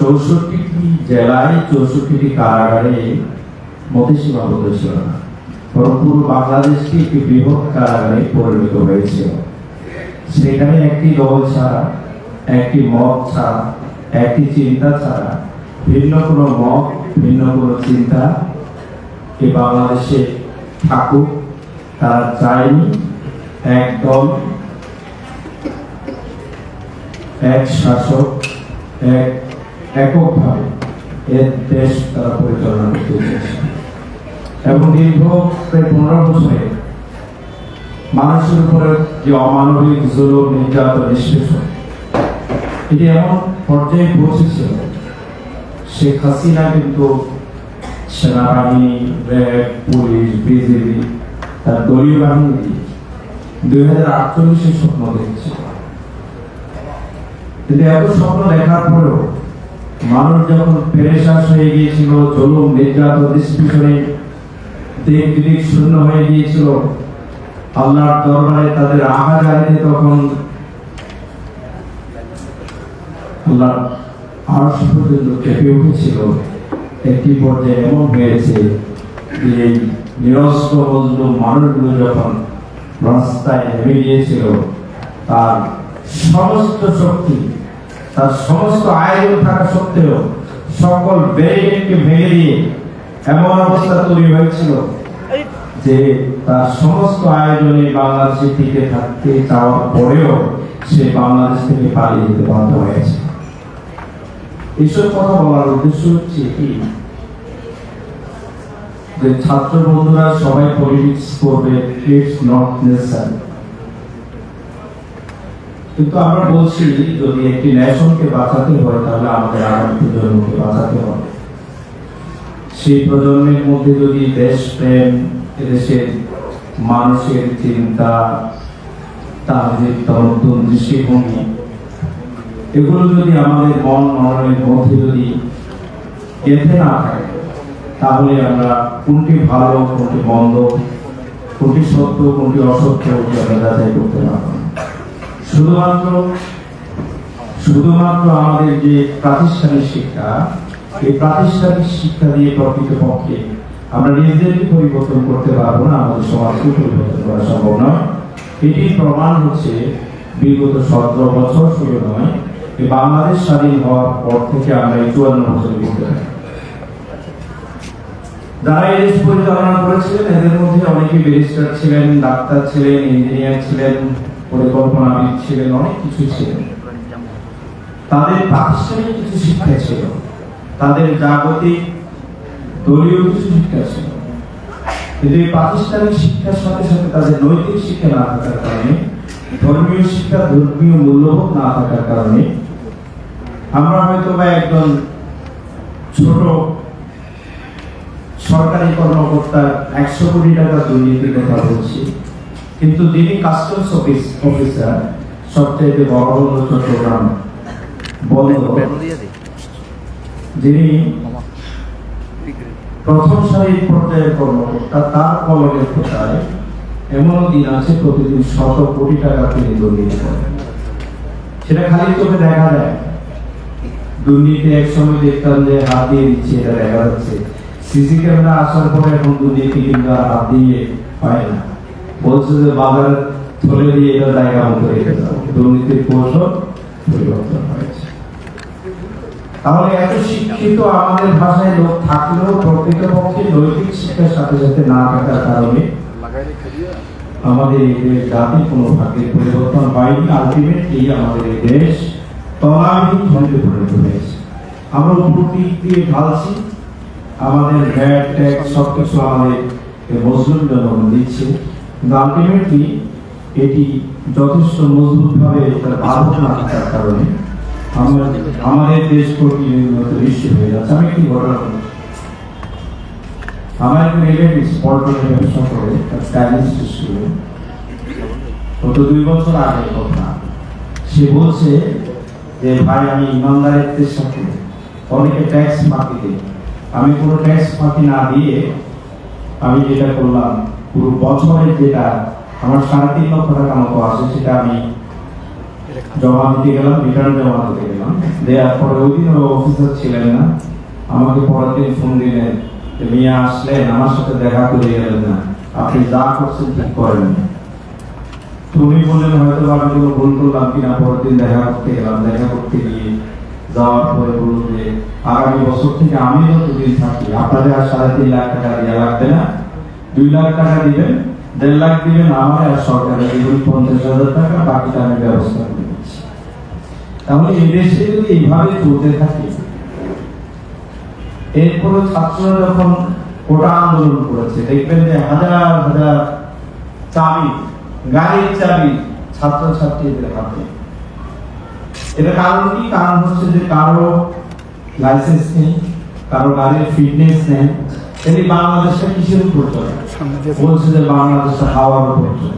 চৌষট্টিটি জেলায়, চৌষট্টিটি কারাগারে মতে সীমাবদ্ধ ছিল না। বরং পুরো বাংলাদেশকে একটি বৃহৎ কারাগারে পরিণত হয়েছিল সেখানে একটি দল ছাড়া, একটি মত ছাড়া, একটি চিন্তা ছাড়া, ভিন্ন কোনো মত, ভিন্ন কোনো চিন্তা এই বাংলাদেশে থাকুক, তারা চায়নি এক দল এক শাসক, এক এককভাবে এর দেশ তারা পরিচালনা করতে চেয়েছে এবং দীর্ঘ প্রায় পনেরো বছরে মানুষের উপরে যে অমানবিক জুলুম, নির্যাতন, নিষ্পেষণ, এটি এমন পর্যায়ে পৌঁছেছিল, শেখ হাসিনা কিন্তু সেনাবাহিনী, র্যাব, পুলিশ বিজেপি তার দলীয় বাহিনী দুই হাজার আটচল্লিশে স্বপ্ন দেখছিল। কিন্তু এত স্বপ্ন দেখার পরেও মানুষ যখন পেরেশাস হয়ে গিয়েছিল, জলুম, নির্যাতন নিষ্পেষণে দিক বিদিক শূন্য হয়ে গিয়েছিল, আল্লাহর দরবারে তাদের আঘা জানিতে তখন আল্লাহ পর্যন্ত কেঁপে উঠেছিল। একটি পর্যায়ে এমন হয়েছে যে নিরস্ত্র মজলুম মানুষগুলো যখন রাস্তায় নেমে গিয়েছিল, তার সমস্ত শক্তি তার সমস্ত আয়োজন থাকা সত্ত্বেও সকল ব্যারিকেডকে ভেঙে দিয়ে এমন অবস্থা তৈরি হয়েছিল যে তার সমস্ত আয়োজনে বাংলাদেশে টিকে থাকতে চাওয়ার পরেও সে বাংলাদেশ থেকে পালিয়ে যেতে বাধ্য হয়েছে। এসব কথা বলার উদ্দেশ্য হচ্ছে কি? যে ছাত্র বন্ধুরা সবাই পলিটিক্স করবে ইটস নট নেসেসারি কিন্তু আমরা বলছি, যদি একটি ন্যাশনকে বাঁচাতে হয়, তাহলে আমাদের আগামী প্রজন্মকে বাঁচাতে হবে সেই প্রজন্মের মধ্যে যদি দেশপ্রেম এদেশের মানুষের চিন্তা তাদের নতুন দৃষ্টিভঙ্গি, এগুলো যদি আমাদের মন মননের মধ্যে যদি গেঁথে না থাকে, তাহলে আমরা কোনটি ভালো, কোনটি মন্দ, কোনটি সত্য, কোনটি অসত্য আমরা যাচাই করতে পারব। শুধুমাত্র শুধুমাত্র আমাদের যে প্রাতিষ্ঠানিক শিক্ষা, এই প্রাতিষ্ঠানিক শিক্ষা দিয়ে প্রকৃতপক্ষে আমরা নিজেদেরকে পরিবর্তন করতে পারব না, আমাদের সমাজকে পরিবর্তন করা সম্ভব নয়। এটি প্রমাণ হচ্ছে বিগত সতেরো বছর শুরু নয়, এই বাংলাদেশ স্বাধীন হওয়ার পর থেকে আমরা এই চুয়ান্ন বছর করতে যারা এই দেশ পরিচালনা করেছিলেন, এদের মধ্যে অনেকে ব্যারিস্টার ছিলেন, ডাক্তার ছিলেন, ইঞ্জিনিয়ার ছিলেন পরিকল্পনাবিদ ছিলেন, অনেক কিছু ছিলেন। তাদের প্রাতিষ্ঠানিক কিছু শিক্ষা ছিল। তাদের জাগতিক দলীয় কিছু শিক্ষা ছিল। কিন্তু এই প্রাতিষ্ঠানিক শিক্ষার সাথে সাথে তাদের নৈতিক শিক্ষা না থাকার কারণে, ধর্মীয় শিক্ষা ধর্মীয় মূল্যবোধ না থাকার কারণে, আমরা হয়তো বা একজন ছোট সরকারি কর্মকর্তার একশো কোটি টাকা দুর্নীতির কথা বলছি। কিন্তু যিনি কাস্টমস অফিস অফিসার সবচেয়ে বড় হল চট্টগ্রাম বন্ধ যিনি প্রথম সারির পর্যায়ের কর্মকর্তা তার কলমের কোথায় এমন দিন আছে প্রতিদিন শত কোটি টাকা তিনি দুর্নীতি করেন। সেটা খালি চোখে দেখা যায়। দুর্নীতি এক সময় দেখতাম যে হাত দিয়ে দিচ্ছে এটা দেখা যাচ্ছে। সিসি ক্যামেরা আসার পরে এখন দুর্নীতি কিন্তু হাত দিয়ে হয় না। বলছে যে বাজার ধরে দিয়ে এটা জায়গা মতো রেখে দুর্নীতির কৌশল পরিবর্তন হয়েছে। তাহলে এত শিক্ষিত আমাদের ভাষায় লোক থাকলেও প্রকৃতপক্ষে নৈতিক শিক্ষার সাথে সাথে না থাকার কারণে আমাদের এই দেশ জাতি কোনো ভাগ্যের পরিবর্তন হয়নি আলটিমেটলি আমাদের এই দেশ তলাবিহীন ধ্বংসে পরিণত হয়েছে। আমরা উপর দিয়ে ঢালছি। আমাদের ভ্যাট ট্যাক্স সব কিছু আমাদের এই মুসলিম জনগণ দিচ্ছে। কিন্তু আলটিমেটলি এটি যথেষ্ট মজবুতভাবে তার বাধক না কারণে আমরা আমাদের দেশ প্রতিনিয়ত দৃশ্য হয়ে যাচ্ছে। আমি একটি ঘটনা। আমার একজন রিলেটিভ পল্টনে ব্যবসা করে, তার স্টাইলিস্ট স্কুলে গত দুই বছর আগে কথা সে বলছে যে, ভাই, আমি ইমানদারিত্বের সাথে অনেকে ট্যাক্স ফাঁকি দিই আমি কোনো ট্যাক্স ফাঁকি না দিয়ে আমি যেটা করলাম পুরো বছরে যেটা আমার সাড়ে তিন লক্ষ টাকা মতো আসে সেটা আমি জমা দিতে গেলাম রিটার্ন জমা দিতে গেলাম। দেওয়ার পরে ওই দিন অফিসার ছিলেন না। আমাকে পরের দিন ফোন দিলেন মিয়া আসলেন, আমার সাথে দেখা করে গেলেন না। আপনি যা করছেন ঠিক করেন তুমি বললেন, হয়তো আমি কোনো ভুল করলাম কিনা, পরের দিন দেখা করতে গেলাম। দেখা করতে গিয়ে যাওয়ার পরে বলল যে, আগামী বছর থেকে আমি যতদিন থাকি, আপনাদের আর সাড়ে তিন লাখ টাকা দেওয়া লাগবে না। দুই লাখ টাকা দিবেন, দেড় লাখ দিবেন আমার আর সরকারের দিবেন পঞ্চাশ হাজার টাকা বাকিটা আমি ব্যবস্থা করে দিচ্ছি। তাহলে এই দেশে যদি এইভাবে চলতে থাকে এরপরে ছাত্ররা যখন কোটা আন্দোলন করেছে, দেখবেন যে হাজার হাজার চাবি, গাড়ির চাবি ছাত্র ছাত্রীদের হাতে। এটা কারণ কি? কারণ হচ্ছে যে কারও লাইসেন্স নেই, কারও গাড়ির ফিটনেস নেই এটি বাংলাদেশটা কিসের উপর চলে? বলছে যে বাংলাদেশটা হাওয়ার উপর চলে।